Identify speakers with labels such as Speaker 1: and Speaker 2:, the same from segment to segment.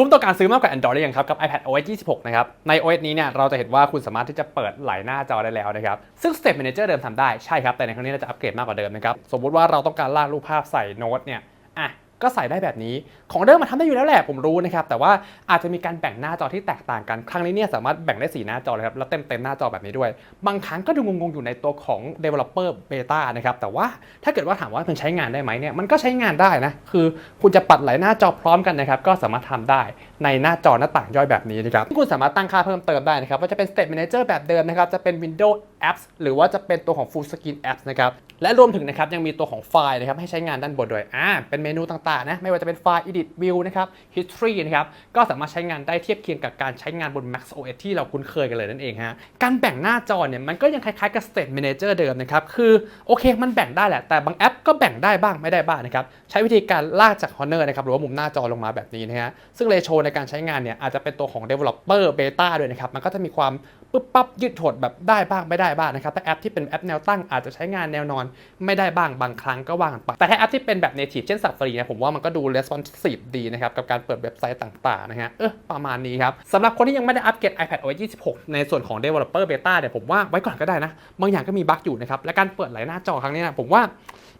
Speaker 1: คุ้มต่อการซื้อมากกว่า Android หรือยังครับกับ iPad OS 26 นะครับ ใน OS นี้เนี่ยเราจะเห็นว่าคุณสามารถที่จะเปิดหลายหน้าจอได้แล้วนะครับ ซึ่ง Step Manager เดิมทำได้ใช่ครับ แต่ในครั้งนี้เราจะอัปเกรดมากกว่าเดิมนะครับ สมมุติว่าเราต้องการลากรูปภาพใส่โน้ตเนี่ยอะ ก็ใส่ได้แบบนี้ ของเดิมมันทำได้อยู่แล้วแหละผมรู้นะครับ แต่ว่าอาจจะมีการแบ่งหน้าจอที่แตกต่างกัน ครั้งนี้เนี่ยสามารถแบ่งได้ 4 หน้าจอเลยครับ แล้วเต็มเต็มหน้าจอแบบนี้ด้วย บางครั้งก็ดูงงๆ อยู่ในตัวของ developer beta นะครับ แต่ว่าถ้าเกิดว่าถามว่ามันใช้งานได้ไหมเนี่ย มันก็ใช้งานได้นะ คือคุณจะปัดหลายหน้าจอพร้อมกันนะครับ ก็สามารถทำได้ในหน้าจอหน้าต่างย่อยแบบนี้นะครับ คุณสามารถตั้งค่าเพิ่มเติมได้นะครับ ว่าจะเป็น State Manager แบบเดิมนะครับ จะเป็น Windows Apps หรือว่าจะเป็นตัวของ Full Screen Apps นะครับ และรวมถึงนะครับยังมีตัวของไฟล์นะครับให้ใช้งานด้านบนด้วย อ่า เป็นเมนูต่างๆนะ ไม่ว่าจะเป็นไฟล์ edit view นะครับ history นะครับ ก็สามารถใช้งานได้เทียบเคียงกับการใช้งานบน Mac OS ที่เราคุ้นเคยกันเลยนั่นเองฮะ การแบ่งหน้าจอเนี่ยมันก็ยังคล้ายๆกับ State Manager เดิมนะครับ คือโอเคมันแบ่งได้แหละ แต่บางแอปก็แบ่งได้บ้างไม่ได้บ้างนะครับ ใช้วิธีการลากจาก Corner นะครับหรือว่ามุมหน้าจอลงมาแบบนี้นะฮะ ซึ่งเรโชในการใช้งานเนี่ยอาจจะเป็นตัวของ developer beta ด้วยนะครับ มันก็จะมีความปึ๊บปั๊บยืดหดแบบได้บ้างไม่ได้ได้บ้างนะครับแต่แอปที่เป็นแอปแนวตั้งอาจจะใช้งานแนวนอน ไม่ได้บ้างบางครั้งก็ว่างไป แต่ถ้าแอปที่เป็นแบบ native เช่น Safari นะผมว่ามันก็ดู responsive ดีนะครับกับการเปิดเว็บไซต์ต่างๆนะฮะเออประมาณนี้ครับสำหรับคนที่ยังไม่ได้อัปเกรด iPad OS 26 ในส่วนของ developer beta เนี่ยผมว่าไว้ก่อนก็ได้นะบางอย่างก็มีบั๊กอยู่นะครับและการเปิดหลายหน้าจอครั้งนี้นะผมว่า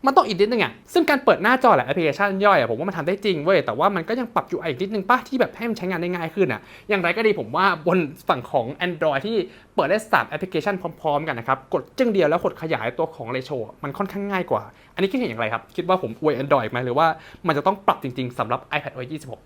Speaker 1: มันต้องอีกนิดนึงอะ ซึ่งการเปิดหน้าจอแหลายแอปพลิเคชันย่อยอะผมว่ามันทำได้จริงเว้ย แต่ว่ามันก็ยังปรับ UI อีกนิดนึงป่ะที่แบบให้มันใช้งานได้ง่ายขึ้นอะ อย่างไรก็ดีผมว่าบนฝั่งของ Android ที่เปิดได้3แอปพลิเคชันพร้อมๆกันนะครับ กดจึ้งเดียวแล้วกดขยายตัวของเรโชมันค่อนข้างง่ายกว่า อันนี้คิดเห็นอย่างไรครับ คิดว่าผมอวย Android ไหมหรือว่ามันจะต้องปรับจริงๆสำหรับ iPad OS 26